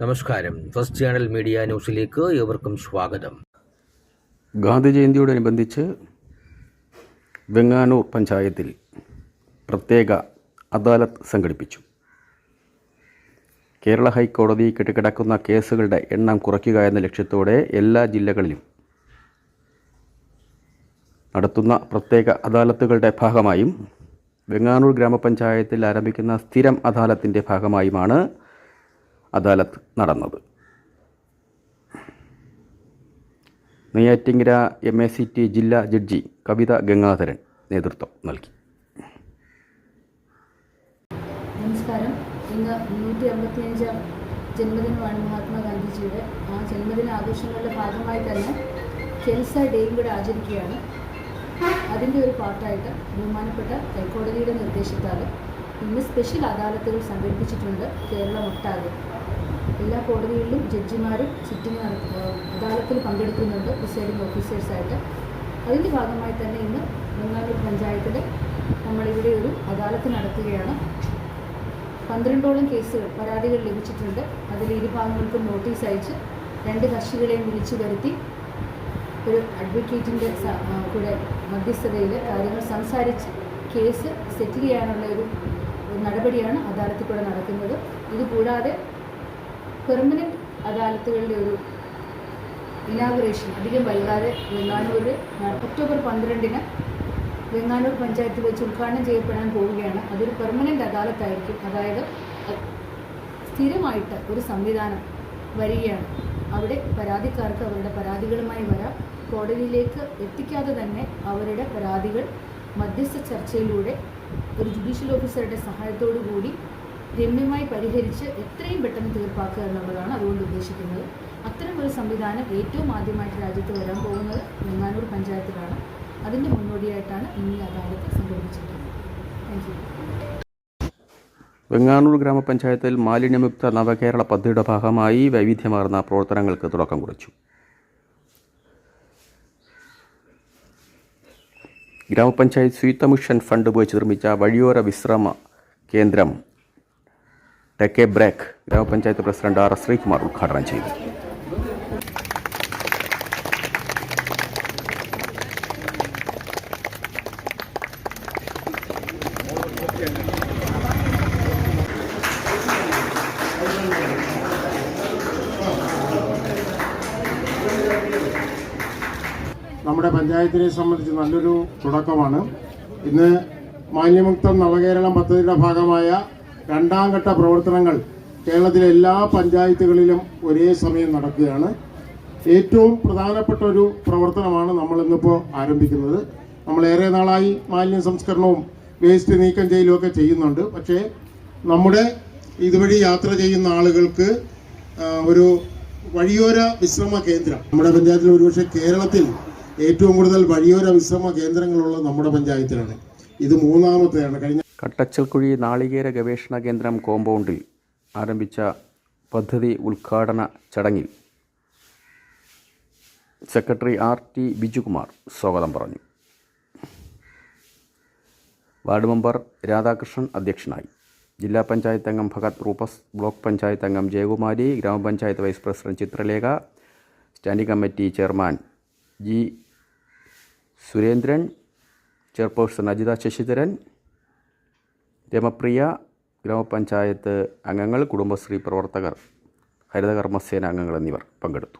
നമസ്കാരം. First channel media ന്യൂസിലേക്ക് ഏവർക്കും സ്വാഗതം. ഗാന്ധി ജയന്തിയോടനുബന്ധിച്ച് വെങ്ങാനൂർ പഞ്ചായത്തിൽ പ്രത്യേക അദാലത്ത് സംഘടിപ്പിച്ചു. കേരള ഹൈക്കോടതി കെട്ടിക്കിടക്കുന്ന കേസുകളുടെ എണ്ണം കുറയ്ക്കുക എന്ന ലക്ഷ്യത്തോടെ എല്ലാ ജില്ലകളിലും നടത്തുന്ന പ്രത്യേക അദാലത്തുകളുടെ ഭാഗമായും വെങ്ങാനൂർ ഗ്രാമപഞ്ചായത്തിൽ ആരംഭിക്കുന്ന സ്ഥിരം അദാലത്തിന്റെ ഭാഗമായുമാണ് അദാലത്ത് നടന്നത്. Neyyattinkara M A C T ജില്ലാ ജഡ്ജി കവിത ഗംഗാധരൻ നേതൃത്വം നൽകി. നമസ്കാരം. ഇന്ന് നൂറ്റി അമ്പത്തിയഞ്ചാം ജന്മദിനമാണ് മഹാത്മാഗാന്ധിജിയുടെ. ആ ജന്മദിന ആഘോഷങ്ങളുടെ ഭാഗമായി തന്നെ കെൽസ ഡേയും കൂടെ ആചരിക്കുകയാണ്. അതിന്റെ ഒരു പാർട്ടായിട്ട് ബഹുമാനപ്പെട്ട ഹൈക്കോടതിയുടെ നിർദ്ദേശത്താൽ ഇന്ന് സ്പെഷ്യൽ അദാലത്തുകൾ സംഘടിപ്പിച്ചിട്ടുണ്ട് കേരളം ഒട്ടാകെ എല്ലാ കോടതികളിലും ജഡ്ജിമാരും സിറ്റിംഗ് അദാലത്തിൽ പങ്കെടുക്കുന്നുണ്ട് പ്രിസൈഡിംഗ് ഓഫീസേഴ്സായിട്ട്. അതിന്റെ ഭാഗമായി തന്നെ ഇന്ന് മൂന്നാലൂർ പഞ്ചായത്തിൽ നമ്മളിവിടെ ഒരു അദാലത്ത് നടത്തുകയാണ്. പന്ത്രണ്ടോളം കേസുകൾ പരാതികൾ ലഭിച്ചിട്ടുണ്ട്. അതിൽ ഇരുഭാഗങ്ങൾക്കും നോട്ടീസ് അയച്ച് രണ്ട് കക്ഷികളെയും വിളിച്ചു വരുത്തി ഒരു അഡ്വക്കേറ്റിന്റെ കൂടെ മധ്യസ്ഥതയിൽ കാര്യങ്ങൾ സംസാരിച്ച് കേസ് സെറ്റിൽ ചെയ്യാനുള്ള ഒരു നടപടിയാണ് അദാലത്തിൽ കൂടെ നടക്കുന്നത്. ഇതുകൂടാതെ പെർമനന്റ് അദാലത്തുകളുടെ ഒരു ഇനാഗുറേഷൻ അധികം വൈകാതെ വെങ്ങാനൂരിൽ ഒക്ടോബർ പന്ത്രണ്ടിന് വെങ്ങാനൂർ പഞ്ചായത്തിൽ വെച്ച് ഉദ്ഘാടനം ചെയ്യപ്പെടാൻ പോവുകയാണ്. അതൊരു പെർമനന്റ് അദാലത്തായിരിക്കും. അതായത് സ്ഥിരമായിട്ട് ഒരു സംവിധാനം വരികയാണ്. അവിടെ പരാതിക്കാർക്ക് അവരുടെ പരാതികളുമായി വരാം. കോടതിയിലേക്ക് എത്തിക്കാതെ തന്നെ അവരുടെ പരാതികൾ മധ്യസ്ഥ ചർച്ചയിലൂടെ ഒരു ജുഡീഷ്യൽ ഓഫീസറുടെ സഹായത്തോടു കൂടി രമ്യമായി പരിഹരിച്ച് എത്രയും പെട്ടെന്ന് തീർപ്പാക്കുക എന്നുള്ളതാണ് അതുകൊണ്ട് ഉദ്ദേശിക്കുന്നത്. അത്തരം ഒരു സംവിധാനം ഏറ്റവും ആദ്യമായിട്ട് രാജ്യത്ത് വരാൻ പോകുന്നത് വെങ്ങാനൂർ പഞ്ചായത്തിലാണ്. അതിന്റെ മുന്നോടിയായിട്ടാണ് ഇനി അദാലത്ത് സംഘടിപ്പിച്ചിട്ടുള്ളത് താങ്ക് യു വെങ്ങാനൂർ ഗ്രാമപഞ്ചായത്തിൽ മാലിന്യമുക്ത നവകേരള പദ്ധതിയുടെ ഭാഗമായി വൈവിധ്യമാർന്ന പ്രവർത്തനങ്ങൾക്ക് തുടക്കം കുറിച്ചു. ഗ്രാമപഞ്ചായത്ത് സ്വീത്ത മിഷൻ ഫണ്ട് ഉപയോഗിച്ച് നിർമ്മിച്ച വഴിയോര വിശ്രമ കേന്ദ്രം ടെക്കെ ബ്രേക്ക് ഗ്രാമപഞ്ചായത്ത് പ്രസിഡന്റ് ആർ എസ് ശ്രീകുമാർ ഉദ്ഘാടനം ചെയ്തു. നമ്മുടെ പഞ്ചായത്തിനെ സംബന്ധിച്ച് നല്ലൊരു തുടക്കമാണ്. ഇന്ന് മാലിന്യമുക്തം നവകേരളം പദ്ധതിയുടെ ഭാഗമായ രണ്ടാം ഘട്ട പ്രവർത്തനങ്ങൾ കേരളത്തിലെ എല്ലാ പഞ്ചായത്തുകളിലും ഒരേ സമയം നടക്കുകയാണ്. ഏറ്റവും പ്രധാനപ്പെട്ട ഒരു പ്രവർത്തനമാണ് നമ്മൾ ഇന്നിപ്പോൾ ആരംഭിക്കുന്നത്. നമ്മൾ ഏറെ നാളായി മാലിന്യ സംസ്കരണവും വേസ്റ്റ് നീക്കം ചെയ്യലും ഒക്കെ ചെയ്യുന്നുണ്ട്. പക്ഷേ നമ്മുടെ ഇതുവഴി യാത്ര ചെയ്യുന്ന ആളുകൾക്ക് ഒരു വഴിയോര വിശ്രമ കേന്ദ്രം. നമ്മുടെ പഞ്ചായത്തിൽ ഒരുപക്ഷെ കേരളത്തിൽ ഏറ്റവും കൂടുതൽ വഴിയോര വിശ്രമ കേന്ദ്രങ്ങളുള്ളത് നമ്മുടെ പഞ്ചായത്തിലാണ്. ഇത് മൂന്നാമത്തെയാണ്. കഴിഞ്ഞ കട്ടച്ചൽക്കുഴി നാളികേര ഗവേഷണ കേന്ദ്രം കോമ്പൗണ്ടിൽ ആരംഭിച്ച പദ്ധതി ഉദ്ഘാടന ചടങ്ങിൽ സെക്രട്ടറി ആർ ടി ബിജുകുമാർ സ്വാഗതം പറഞ്ഞു. വാർഡ് മെമ്പർ രാധാകൃഷ്ണൻ അധ്യക്ഷനായി. ജില്ലാ പഞ്ചായത്ത് അംഗം ഭഗത് റൂപ്പസ് ബ്ലോക്ക് പഞ്ചായത്ത് അംഗം ജയകുമാരി ഗ്രാമപഞ്ചായത്ത് vice president Chithralekha standing committee chairman G Surendran chairperson Ajitha Sasidharan Ramapriya ഗ്രാമപഞ്ചായത്ത് അംഗങ്ങൾ കുടുംബശ്രീ പ്രവർത്തകർ ഹരിതകർമ്മസേന അംഗങ്ങൾ എന്നിവർ പങ്കെടുത്തു.